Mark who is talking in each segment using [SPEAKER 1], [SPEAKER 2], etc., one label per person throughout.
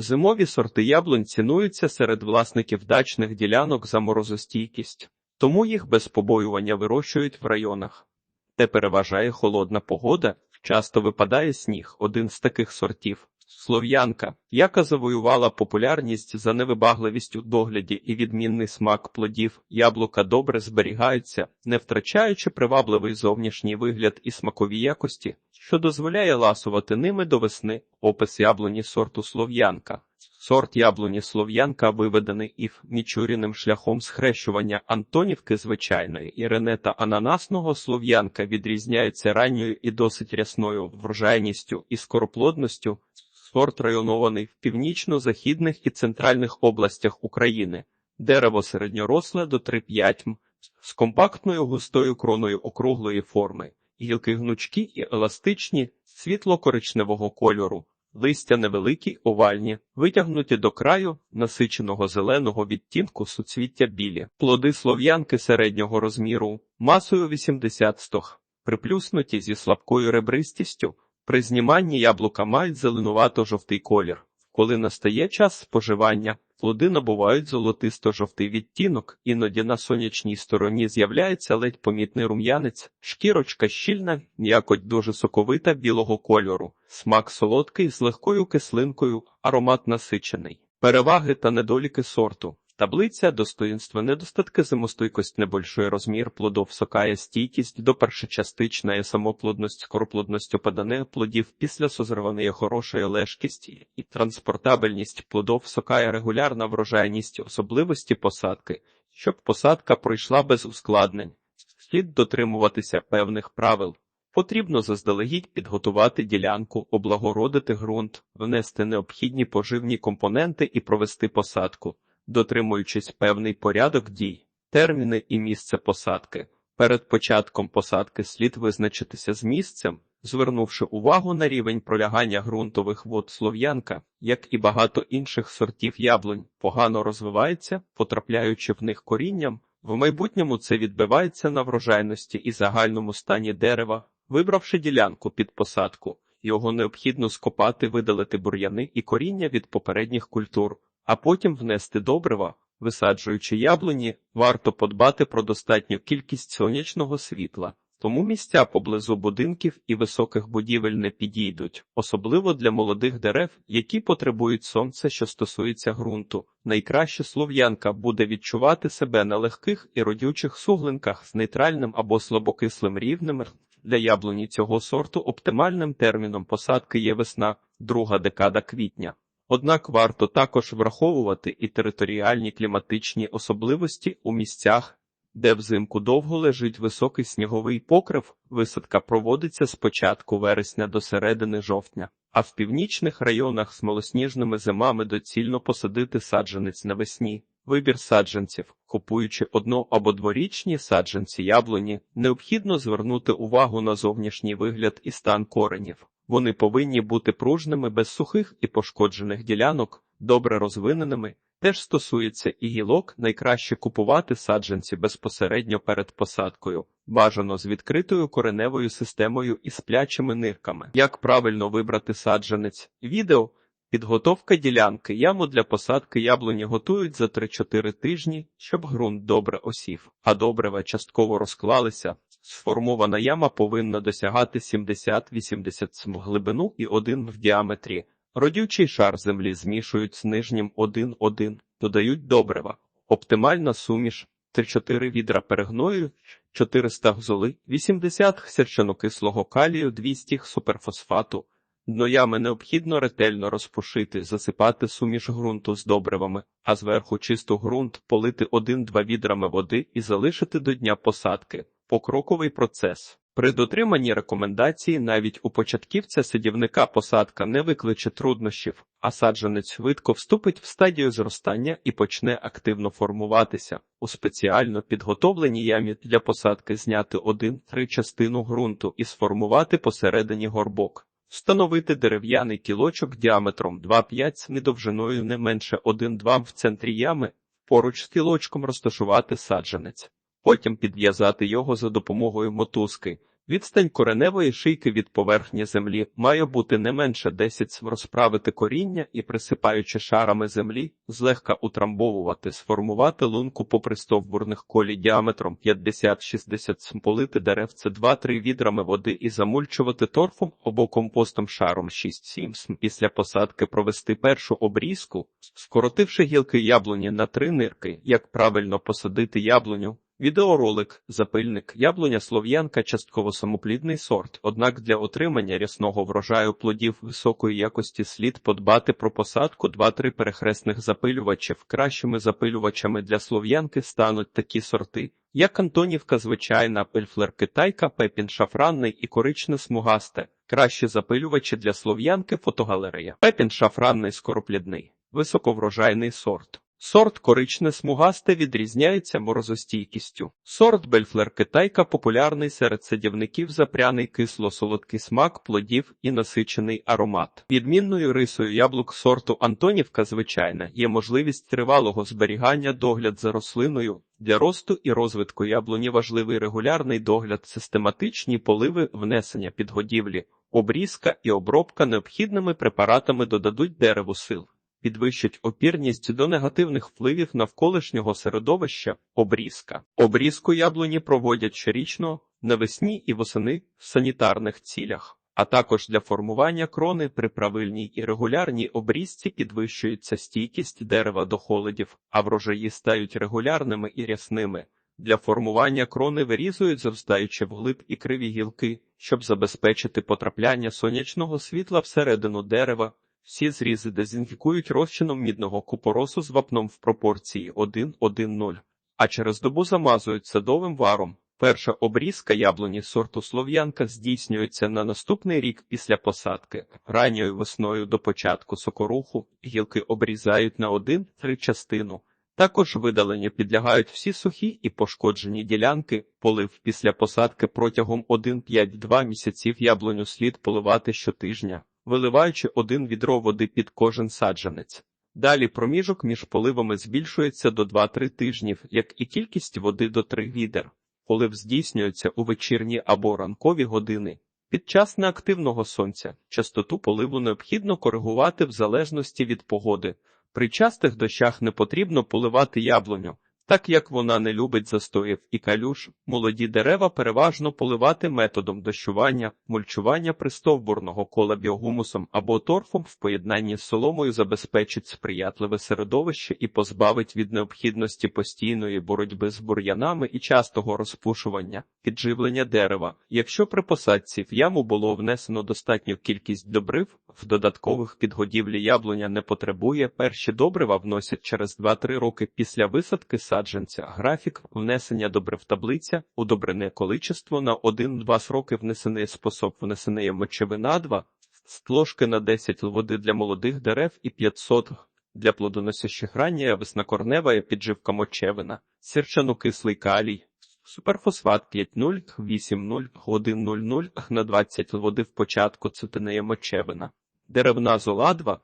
[SPEAKER 1] Зимові сорти яблунь цінуються серед власників дачних ділянок за морозостійкість, тому їх без побоювання вирощують в районах, де переважає холодна погода, часто випадає сніг. Один з таких сортів слов'янка, яка завоювала популярність за невибагливість у догляді і відмінний смак плодів. Яблука добре зберігаються, не втрачаючи привабливий зовнішній вигляд і смакові якості, що дозволяє ласувати ними до весни. Опис яблуні сорту слов'янка. Сорт яблуні слов'янка виведений ів мічуріним шляхом схрещування Антонівки звичайної і ренета ананасного слов'янка відрізняється ранньою і досить рясною врожайністю і скороплодністю. Сорт районований в північно-західних і центральних областях України. Дерево середньоросле до 3-5 м, з компактною густою кроною округлої форми, гілки гнучкі і еластичні, світло-коричневого кольору, листя невеликі, овальні, витягнуті до краю, насиченого зеленого відтінку суцвіття білі, плоди слов'янки середнього розміру, масою 80 стог, приплюснуті зі слабкою ребристістю. При зніманні яблука мають зеленувато-жовтий колір. Коли настає час споживання, плоди набувають золотисто-жовтий відтінок, іноді на сонячній стороні з'являється ледь помітний рум'янець, шкірочка щільна, м'якоть дуже соковита білого кольору, смак солодкий з легкою кислинкою, аромат насичений. Переваги та недоліки сорту. Таблиця достоинства недостатки зимостойкость небольшой розмір плодов сокає стійкість до першочастичної самоплодність скороплодність опадане плодів після созрівання хорошої лежкість і транспортабельність плодов сокає регулярна врожайність особливості посадки, щоб посадка пройшла без ускладнень. Слід дотримуватися певних правил. Потрібно заздалегідь підготувати ділянку, облагородити ґрунт, внести необхідні поживні компоненти і провести посадку дотримуючись певний порядок дій, терміни і місце посадки. Перед початком посадки слід визначитися з місцем, звернувши увагу на рівень пролягання ґрунтових вод слов'янка, як і багато інших сортів яблунь, погано розвивається, потрапляючи в них корінням. В майбутньому це відбивається на врожайності і загальному стані дерева, вибравши ділянку під посадку. Його необхідно скопати, видалити бур'яни і коріння від попередніх культур а потім внести добрива. Висаджуючи яблуні, варто подбати про достатню кількість сонячного світла, тому місця поблизу будинків і високих будівель не підійдуть, особливо для молодих дерев, які потребують сонця, що стосується ґрунту. Найкраще слов'янка буде відчувати себе на легких і родючих суглинках з нейтральним або слабокислим рівнем. Для яблуні цього сорту оптимальним терміном посадки є весна, друга декада квітня. Однак варто також враховувати і територіальні кліматичні особливості у місцях, де взимку довго лежить високий сніговий покрив, висадка проводиться з початку вересня до середини жовтня, а в північних районах з малосніжними зимами доцільно посадити саджанець навесні. Вибір саджанців, купуючи одно або дворічні саджанці яблуні, необхідно звернути увагу на зовнішній вигляд і стан коренів. Вони повинні бути пружними без сухих і пошкоджених ділянок, добре розвиненими. Теж стосується і гілок, найкраще купувати саджанці безпосередньо перед посадкою, бажано з відкритою кореневою системою і сплячими нирками. Як правильно вибрати саджанець? Відео підготовка ділянки. Яму для посадки яблуні готують за 3-4 тижні, щоб ґрунт добре осів, а добрива частково розклалися. Сформована яма повинна досягати 70-80 см глибину і 1 в діаметрі. Родючий шар землі змішують з нижнім 1-1, додають добрива. Оптимальна суміш 3-4 відра перегною, 400 гзоли, 80 сірчанокислого калію, 200 суперфосфату. Дно ями необхідно ретельно розпушити, засипати суміш ґрунту з добривами, а зверху чисту ґрунт полити 1-2 відрами води і залишити до дня посадки. Покроковий процес. При дотриманні рекомендації навіть у початківця садівника посадка не викличе труднощів, а саджанець швидко вступить в стадію зростання і почне активно формуватися. У спеціально підготовленій ямі для посадки зняти один-три частину ґрунту і сформувати посередині горбок. Встановити дерев'яний кілочок діаметром 2,5 см довжиною не менше 1-2 в центрі ями, поруч з кілочком розташувати саджанець потім підв'язати його за допомогою мотузки. Відстань кореневої шийки від поверхні землі має бути не менше 10 см. розправити коріння і, присипаючи шарами землі, злегка утрамбовувати, сформувати лунку попри стовбурних колі діаметром 50-60 см, полити деревце 2-3 відрами води і замульчувати торфом або компостом шаром 6-7 см. Після посадки провести першу обрізку, скоротивши гілки яблуні на три нирки, як правильно посадити яблуню. Відеоролик «Запильник. Яблуня слов'янка частково самоплідний сорт, однак для отримання рясного врожаю плодів високої якості слід подбати про посадку 2-3 перехресних запилювачів. Кращими запилювачами для слов'янки стануть такі сорти, як Антонівка звичайна, пельфлер китайка, пепін шафранний і коричне смугасте. Кращі запилювачі для слов'янки фотогалерея. Пепін шафранний скороплідний, високоврожайний сорт. Сорт коричне смугасте відрізняється морозостійкістю. Сорт Бельфлер Китайка популярний серед садівників за пряний кисло-солодкий смак плодів і насичений аромат. Відмінною рисою яблук сорту Антонівка звичайна є можливість тривалого зберігання догляд за рослиною. Для росту і розвитку яблуні важливий регулярний догляд, систематичні поливи внесення підгодівлі, обрізка і обробка необхідними препаратами додадуть дереву сил підвищить опірність до негативних впливів навколишнього середовища, обрізка. Обрізку яблуні проводять щорічно навесні і восени в санітарних цілях, а також для формування крони при правильній і регулярній обрізці підвищується стійкість дерева до холодів, а врожаї стають регулярними і рясними. Для формування крони вирізують завстаючи вглиб і криві гілки, щоб забезпечити потрапляння сонячного світла всередину дерева. Всі зрізи дезінфікують розчином мідного купоросу з вапном в пропорції 1-1-0, а через добу замазують садовим варом. Перша обрізка яблуні сорту слов'янка здійснюється на наступний рік після посадки. Ранньою весною до початку сокоруху гілки обрізають на 1-3 частину. Також видалення підлягають всі сухі і пошкоджені ділянки, полив після посадки протягом 1-5-2 місяців яблуню слід поливати щотижня виливаючи один відро води під кожен саджанець. Далі проміжок між поливами збільшується до 2-3 тижнів, як і кількість води до 3 відер. Полив здійснюється у вечірні або ранкові години. Під час неактивного сонця частоту поливу необхідно коригувати в залежності від погоди. При частих дощах не потрібно поливати яблуню. Так як вона не любить застоїв і калюш, молоді дерева переважно поливати методом дощування, мульчування пристовбурного кола біогумусом або торфом в поєднанні з соломою забезпечить сприятливе середовище і позбавить від необхідності постійної боротьби з бур'янами і частого розпушування, підживлення дерева. Якщо при посадці в яму було внесено достатню кількість добрив, в додаткових підгодівлі яблуня не потребує, перші добрива вносять через 2-3 роки після висадки саджанця графік внесення добрив таблиця, удобрене количество на 1-2 сроки внесений способ внесеної мочевина 2, стложки на 10 води для молодих дерев і 500 для плодоносящих рання веснокорнева підживка мочевина, сірчанокислий калій, суперфосфат 5,0, 8,0, 1,00 на 20 води в початку цитинея мочевина, деревна зола 2,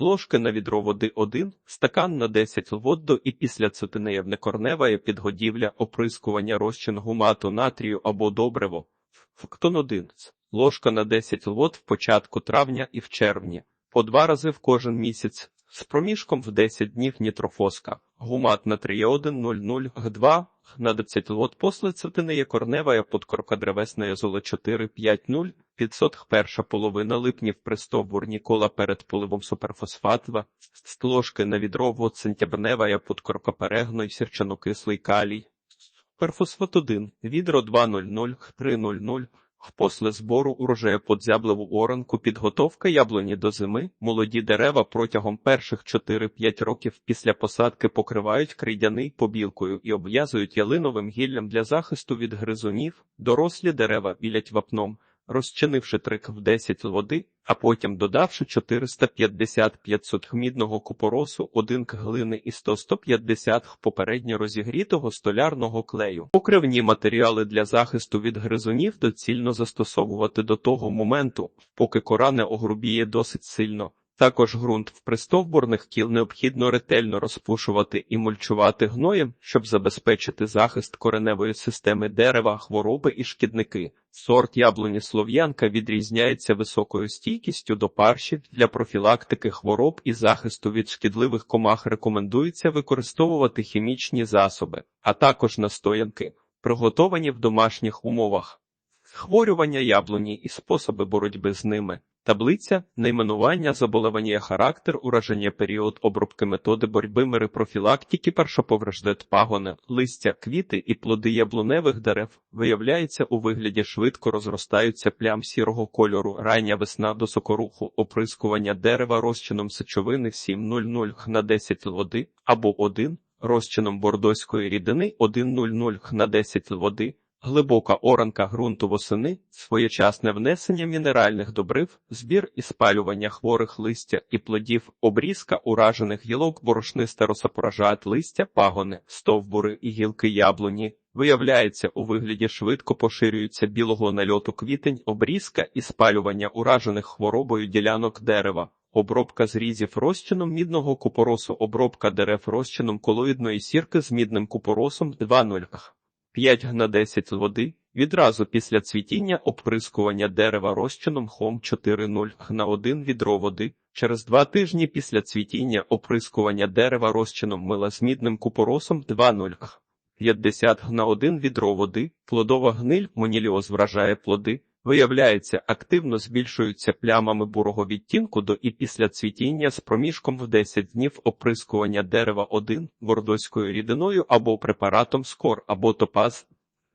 [SPEAKER 1] Ложки на відро води 1, стакан на 10 водду і після цитинеєвне корневає підгодівля оприскування розчин гумату натрію або добриво. Фактон 1. Ложка на 10 вод в початку травня і в червні, по два рази в кожен місяць, з проміжком в 10 днів нітрофоска, гумат натрія 1,00 Г2, на 10 вод после цитинеє корневая подкорка древесна зола 4,5,0, 500 перша половина липнів пристовбурні кола перед поливом суперфосфатва, стложки на відро вод сентябрневая подкорка перегной, сірчанокислий калій, перфосфат 1, відро 2,00, 3,00, После збору урожаю подзяблеву оранку підготовка яблуні до зими, молоді дерева протягом перших 4-5 років після посадки покривають крейдяний побілкою і обв'язують ялиновим гіллям для захисту від гризунів, дорослі дерева білять вапном, розчинивши трик в 10 води, а потім додавши 450-500 хмідного купоросу, 1 к глини і 100-150 х попередньо розігрітого столярного клею. Покривні матеріали для захисту від гризунів доцільно застосовувати до того моменту, поки кора не огрубіє досить сильно. Також ґрунт в пристовбурних кіл необхідно ретельно розпушувати і мульчувати гноєм, щоб забезпечити захист кореневої системи дерева, хвороби і шкідники. Сорт яблуні слов'янка відрізняється високою стійкістю до паршів для профілактики хвороб і захисту від шкідливих комах. Рекомендується використовувати хімічні засоби, а також настоянки, приготовані в домашніх умовах. Хворювання яблуні і способи боротьби з ними. Таблиця найменування заболевання характер ураження період обробки методи боротьби мери профілактики першоповреждет пагони, листя, квіти і плоди яблуневих дерев виявляється у вигляді швидко розростаються плям сірого кольору, рання весна до сокоруху, оприскування дерева розчином сечовини 7,00 на 10 води або 1, розчином бордоської рідини 1,00 на 10 води. Глибока оранка ґрунту восени, своєчасне внесення мінеральних добрив, збір і спалювання хворих листя і плодів, обрізка уражених гілок, борошниста росопоражат листя, пагони, стовбури і гілки яблуні. Виявляється, у вигляді швидко поширюється білого нальоту квітень, обрізка і спалювання уражених хворобою ділянок дерева. Обробка зрізів розчином мідного купоросу, обробка дерев розчином колоїдної сірки з мідним купоросом 2,0. 5 на 10 води, відразу після цвітіння оприскування дерева розчином хом 4,0 на 1 відро води, через два тижні після цвітіння оприскування дерева розчином мила з мідним купоросом 2,0 50 на 1 відро води, плодова гниль, моніліоз вражає плоди, Виявляється, активно збільшуються плямами бурого відтінку до і після цвітіння з проміжком в 10 днів оприскування дерева 1 бордоською рідиною або препаратом скор або топаз,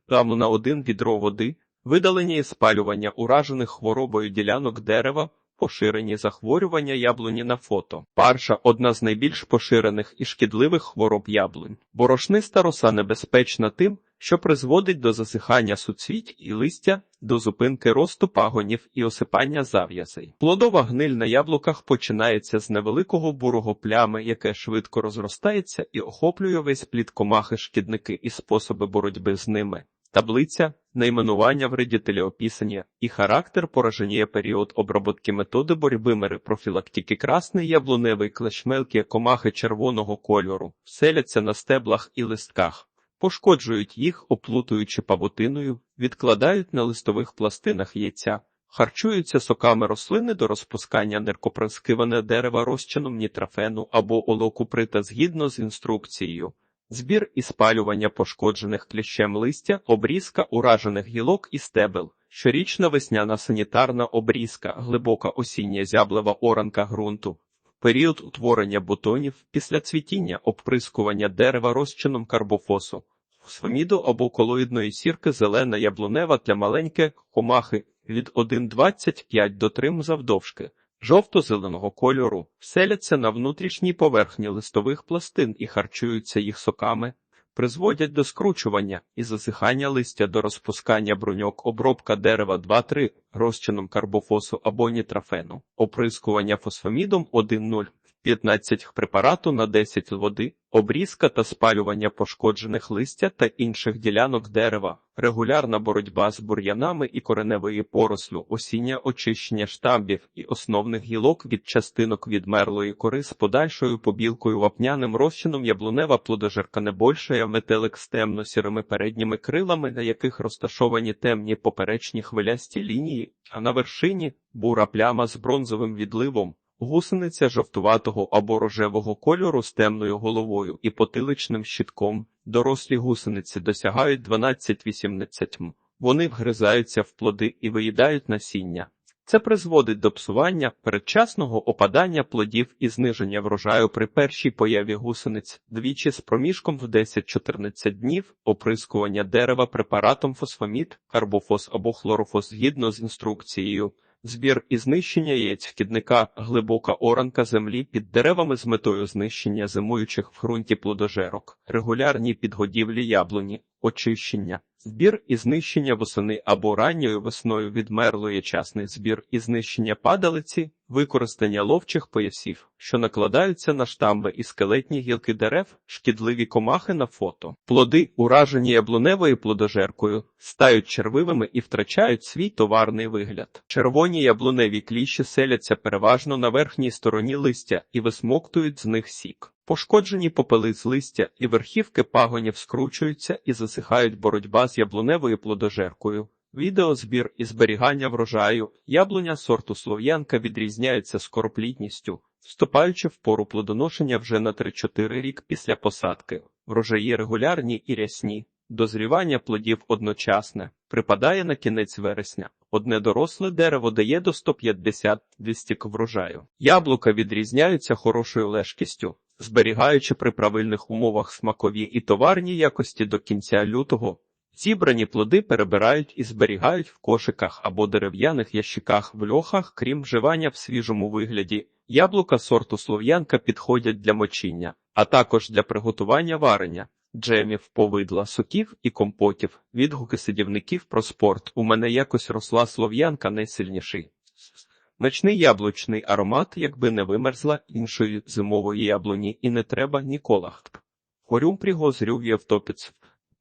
[SPEAKER 1] на 1 відро води, видалення і спалювання уражених хворобою ділянок дерева, поширені захворювання яблуні на фото. Парша одна з найбільш поширених і шкідливих хвороб яблунь. Борошниста роса небезпечна тим, що призводить до засихання суцвіть і листя, до зупинки росту пагонів і осипання зав'язей. Плодова гниль на яблуках починається з невеликого бурого плями, яке швидко розростається і охоплює весь плід комахи шкідники і способи боротьби з ними. Таблиця, найменування вредителя описання і характер пораження період обробки методи боротьби мери профілактики красний яблуневий клещ мелкі комахи червоного кольору, селяться на стеблах і листках пошкоджують їх, оплутуючи павутиною, відкладають на листових пластинах яйця, харчуються соками рослини до розпускання неркоприскиване дерева розчином нітрафену або олокуприта згідно з інструкцією. Збір і спалювання пошкоджених кліщем листя, обрізка уражених гілок і стебел, щорічна весняна санітарна обрізка, глибока осіння зяблева оранка ґрунту, період утворення бутонів після цвітіння обприскування дерева розчином карбофосу, фосфаміду або колоїдної сірки зелена яблунева для маленьке комахи від 1,25 до 3 завдовжки, жовто-зеленого кольору, селяться на внутрішній поверхні листових пластин і харчуються їх соками, призводять до скручування і засихання листя до розпускання бруньок, обробка дерева 2-3 розчином карбофосу або нітрафену, оприскування фосфамідом 1,0 15 препарату на 10 води, обрізка та спалювання пошкоджених листя та інших ділянок дерева, регулярна боротьба з бур'янами і кореневої порослю, осіння очищення штамбів і основних гілок від частинок відмерлої кори з подальшою побілкою вапняним розчином яблунева плодожерка небольшая метелик з темно-сірими передніми крилами, на яких розташовані темні поперечні хвилясті лінії, а на вершині бура пляма з бронзовим відливом. Гусениця жовтуватого або рожевого кольору з темною головою і потиличним щитком. Дорослі гусениці досягають 12-18 м. Вони вгризаються в плоди і виїдають насіння. Це призводить до псування, передчасного опадання плодів і зниження врожаю при першій появі гусениць, двічі з проміжком в 10-14 днів, оприскування дерева препаратом фосфамід, карбофос або хлорофос згідно з інструкцією. Збір і знищення яєць шкідника, глибока оранка землі під деревами з метою знищення зимуючих в ґрунті плодожерок, регулярні підгодівлі яблуні, очищення, Збір і знищення восени або ранньою весною відмерлої часний збір і знищення падалиці, використання ловчих поясів, що накладаються на штамби і скелетні гілки дерев, шкідливі комахи на фото. Плоди, уражені яблуневою плодожеркою, стають червивими і втрачають свій товарний вигляд. Червоні яблуневі кліщі селяться переважно на верхній стороні листя і висмоктують з них сік. Пошкоджені попели з листя і верхівки пагонів скручуються і засихають боротьба з яблуневою плодожеркою. Відеозбір і зберігання врожаю яблуня сорту слов'янка відрізняється скороплідністю, вступаючи в пору плодоношення вже на 3-4 рік після посадки. Врожаї регулярні і рясні. Дозрівання плодів одночасне, припадає на кінець вересня. Одне доросле дерево дає до 150-200 врожаю. Яблука відрізняються хорошою лежкістю, зберігаючи при правильних умовах смакові і товарні якості до кінця лютого. Зібрані плоди перебирають і зберігають в кошиках або дерев'яних ящиках в льохах, крім вживання в свіжому вигляді. Яблука сорту слов'янка підходять для мочіння, а також для приготування варення, джемів, повидла, соків і компотів. Відгуки сидівників про спорт. У мене якось росла слов'янка найсильніший. Ночний яблучний аромат, якби не вимерзла іншої зимової яблуні, і не треба ніколи. Хорюм пригозрюв Євтопіц.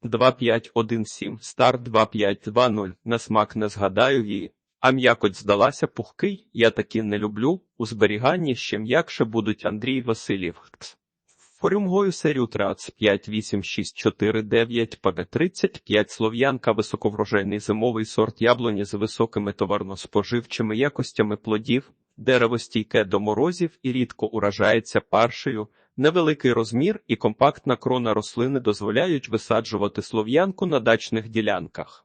[SPEAKER 1] 2517, стар 2520, на смак не згадаю її. А м'якоть здалася пухкий, я такі не люблю, у зберіганні ще м'якше будуть Андрій Васильєв. Форюмгою серію трац 58649 ПГ 35 Слов'янка високоврожайний зимовий сорт яблуні з високими товарно-споживчими якостями плодів, дерево стійке до морозів і рідко уражається паршею. Невеликий розмір і компактна крона рослини дозволяють висаджувати слов'янку на дачних ділянках.